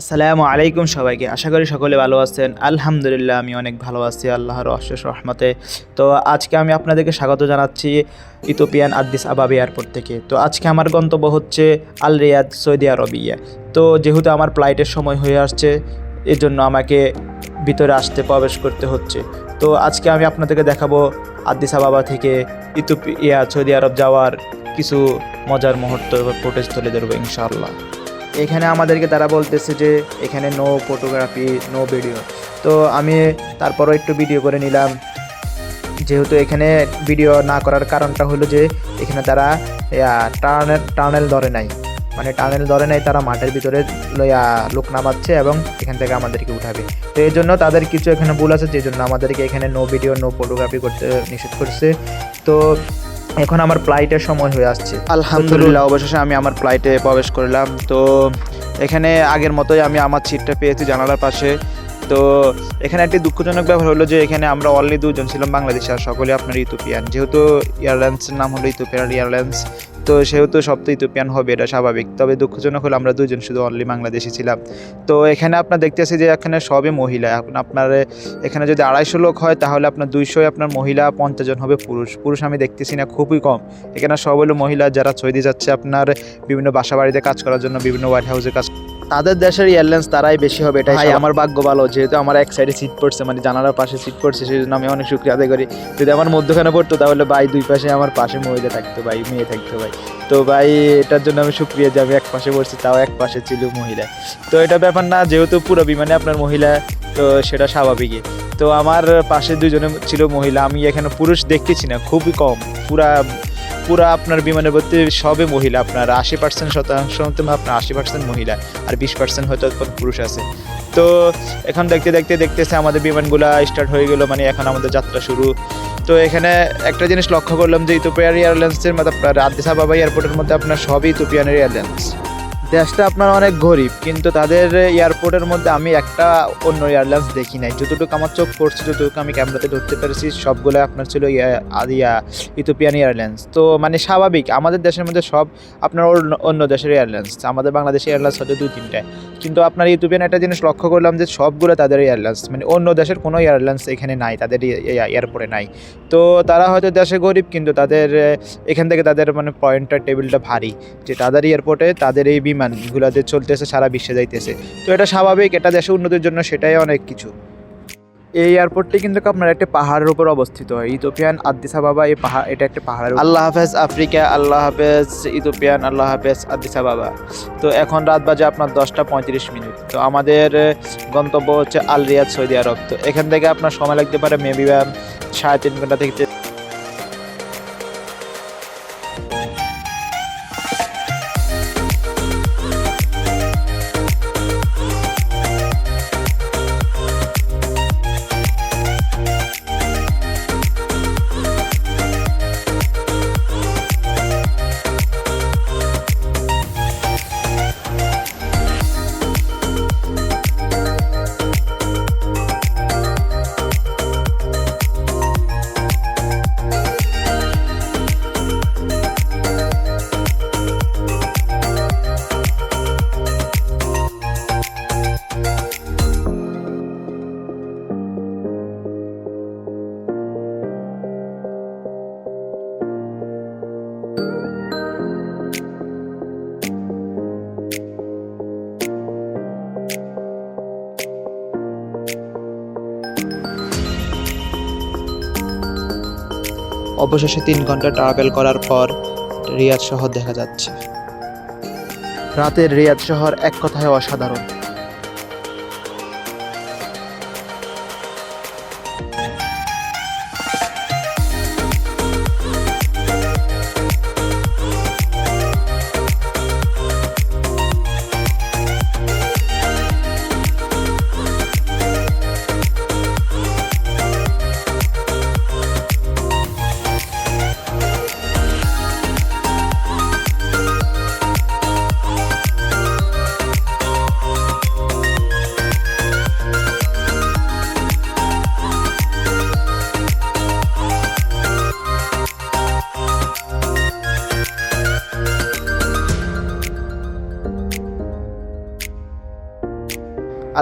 আসসালামু আলাইকুম সবাইকে। আশা করি সকলে ভালো আছেন। আলহামদুলিল্লাহ, আমি অনেক ভালো আছি, আল্লাহর অশেষ রহমতে। তো আজকে আমি আপনাদেরকে স্বাগত জানাচ্ছি ইথোপিয়ান আদ্দিস আবাব এয়ারপোর্ট থেকে। তো আজকে আমার গন্তব্য হচ্ছে আল রিয়াদ, সৌদি আরবিয়া। তো যেহেতু আমার ফ্লাইটের সময় হয়ে আসছে এর জন্য আমাকে ভিতরে আসতে, প্রবেশ করতে হচ্ছে। তো আজকে আমি আপনাদেরকে দেখাবো আদ্দিস আবাবা থেকে ইথোপিয়া সৌদি আরব যাওয়ার কিছু মজার মুহূর্ত ফুটেজ তুলে ধরবো, ইনশাআল্লাহ। এখানে আমাদেরকে তারা বলতেছে যে এখানে নো ফটোগ্রাফি নো ভিডিও তো আমি তারপরও একটু ভিডিও করে নিলাম। যেহেতু এখানে ভিডিও না করার কারণটা হলো যে এখানে তারা টার্নেল টার্নেল ধরে নাই। মানে টার্নেল ধরে নাই, তারা মাঠের ভিতরে লোক নামাচ্ছে এবং এখান থেকে আমাদেরকে উঠাবে। তো এই জন্য তাদের কিছু এখানে ভুল আছে যে জন্য আমাদেরকে এখানে নো ভিডিও নো ফটোগ্রাফি করতে নিষেধ করছে। তো এখন আমার ফ্লাইটের সময় হয়ে আসছে। আলহামদুলিল্লাহ অবশেষে আমি আমার ফ্লাইটে প্রবেশ করলাম। তো এখানে আগের মতোই আমি আমার সিটটা পেয়েছি জানালার পাশে। তো এখানে একটি দুঃখজনক ব্যাপার হলো যে এখানে আমরা অনলি দুজন ছিলাম বাংলাদেশে আর সকলে আপনার ইথোপিয়ান যেহেতু এয়ারলাইন্সের নাম হলো ইথোপিয়ান এয়ারলাইন্স তো সেহেতু সব তো ইথোপিয়ান হবে এটা স্বাভাবিক। তবে দুঃখজনক হলো আমরা দুজন শুধু অনলি বাংলাদেশি ছিলাম। তো এখানে আপনার দেখতেছি যে এখানে সবই মহিলা। আপনার এখানে যদি আড়াইশো লোক হয় তাহলে আপনার দুইশোই আপনার মহিলা পঞ্চাশ জন হবে পুরুষ। পুরুষ আমি দেখতেছি না খুবই কম। এখানে সব হলো মহিলা যারা সৌদি যাচ্ছে আপনার বিভিন্ন বাসা বাড়িতে কাজ করার জন্য বিভিন্ন হোয়াইট হাউসে কাজ তাদের দেশের এয়ারলাইন্স তারাই বেশি হবে এটাই ভাই আমার ভাগ্য ভালো যেহেতু আমার এক সাইডে সিট পড়ছে মানে জানালার পাশে সিট পড়ছে সেই জন্য আমি অনেক শুক্রিয়া আদায় করি। যদি আমার মধ্যখানে পড়তো তাহলে ভাই দুই পাশে আমার পাশে মহিলা থাকতো ভাই মেয়ে থাকতো ভাই। তো ভাই, এটার জন্য আমি শুক্রিয়া যে আমি এক পাশে বসছি, তাও এক পাশে ছিল মহিলা। তো এটা ব্যাপার না, যেহেতু পুরো বিমানে আপনার মহিলা, তো সেটা স্বাভাবিকই। তো আমার পাশে দুজনে ছিল মহিলা, আমি এখানে পুরুষ দেখতেছি না, খুবই কম। পুরা পুরা আপনার বিমানের ভর্তি সবে মহিলা, আপনার আশি পার্সেন্ট শতাংশ আপনার আশি পার্সেন্ট মহিলা আর বিশ পার্সেন্ট হয়তো পুরুষ আছে। তো এখন দেখতে দেখতে দেখতেছে আমাদের বিমানগুলা স্টার্ট হয়ে গেলো মানে এখন আমাদের যাত্রা শুরু। তো এখানে একটা জিনিস লক্ষ্য করলাম যে ইতোপিয়ার এয়ারলাইন্সের মধ্যে আপনার আদিস বাবা এয়ারপোর্টের মধ্যে আপনার সবই ইথোপিয়ানের এয়ারলাইন্স। দেশটা আপনার অনেক গরিব, কিন্তু তাদের এয়ারপোর্টের মধ্যে আমি একটা অন্য এয়ারলাইন্স দেখি নাই। যতটুকু আমার চোখ পড়ছে, যতটুকু আমি ক্যামেরাতে ধরতে পেরেছি, সবগুলো আপনার ছিল ইয়া ইথোপিয়ান এয়ারলাইন্স তো মানে স্বাভাবিক, আমাদের দেশের মধ্যে সব আপনার অন্য- দেশের এয়ারলাইন্স আমাদের বাংলাদেশের এয়ারলাইন্স হয়তো দুই, তিনটায়। কিন্তু আপনার ইথোপিয়ান একটা জিনিস লক্ষ্য করলাম যে সবগুলো তাদের এয়ারলাইন্স মানে অন্য দেশের কোনো এয়ারলাইন্স এখানে নাই, তাদের এয়ারপোর্টে নাই। তো তারা হয়তো দেশে গরিব, কিন্তু তাদের, এখান থেকে তাদের মানে পয়েন্টটা টেবিলটা ভারী, যে তাদের এয়ারপোর্টে তাদের এই বিমানগুলোতে চলতেছে, সারা বিশ্বে যাইতেছে। তো এটা স্বাভাবিক, এটা দেশের উন্নতির জন্য সেটাই অনেক কিছু। এই এয়ারপোর্টটি কিন্তু আপনার একটা পাহাড়ের উপর অবস্থিত? হয় ইথোপিয়ান আদ্দিস আবাবা, এই পাহাড় এটা একটা পাহাড়ের আল্লাহ হাফেজ আফ্রিকা, আল্লাহ হাফেজ ইথোপিয়ান আল্লাহ হাফেজ আদ্দিস আবাবা। তো এখন রাত বাজে আপনার দশটা পঁয়ত্রিশ মিনিট। তো আমাদের গন্তব্য হচ্ছে আল রিয়াদ সৌদি আরব। তো এখান থেকে আপনার সময় লাগতে পারে মেবি সাড়ে তিন ঘণ্টা থেকে অবশেষে তিন ঘণ্টা ট্রাভেল করার পর রিয়াদ শহর দেখা যাচ্ছে। রাতের রিয়াদ শহর এক কথায় অসাধারণ।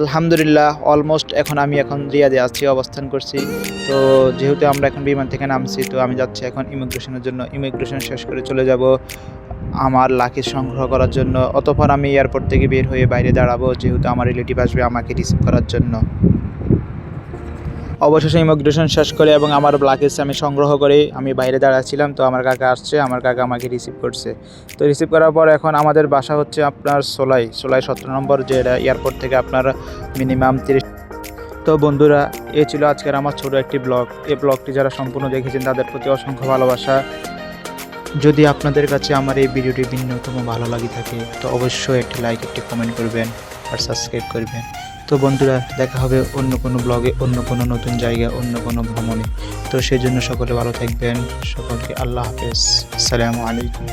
আলহামদুলিল্লাহ অলমোস্ট এখন আমি এখন রিয়াদে আছি, অবস্থান করছি। তো যেহেতু আমরা এখন বিমান থেকে নামছি, তো আমি যাচ্ছি এখন ইমিগ্রেশনের জন্য। ইমিগ্রেশন শেষ করে চলে যাব আমার লাকি সংগ্রহ করার জন্য, অতপর আমি এয়ারপোর্ট থেকে বের হয়ে বাইরে দাঁড়াবো, যেহেতু আমার রিলেটিভ আসবে আমাকে রিসিভ করার জন্য। অবশেষে ইমিগ্রেশন শেষ করে এবং আমার লাগেজ আমি সংগ্রহ করে আমি বাইরে দাঁড়াচ্ছিলাম। তো আমার কাকা আসছে, আমার কাকা আমাকে রিসিভ করছে। তো রিসিভ করার পর এখন আমাদের বাসা হচ্ছে আপনার সোলাই সোলাই সতেরো নম্বর যে এয়ারপোর্ট থেকে আপনার মিনিমাম তিরিশ তো বন্ধুরা, এ ছিল আজকের আমার ছোট একটি ব্লগ এই ব্লগটি যারা সম্পূর্ণ দেখেছেন তাদের প্রতি অসংখ্য ভালোবাসা। যদি আপনাদের কাছে আমার এই ভিডিওটি ভিন্নতম ভালো লাগে থাকে, তো অবশ্যই একটি লাইক একটি কমেন্ট করবেন আর সাবস্ক্রাইব করবেন। তো বন্ধুরা, দেখা হবে অন্য কোনো ব্লগে অন্য কোনো নতুন জায়গা অন্য কোনো ভ্রমণে। তো সেই জন্য সকলে ভালো থাকবেন। সকলকে আল্লাহ হাফেজ। আসসালামু আলাইকুম।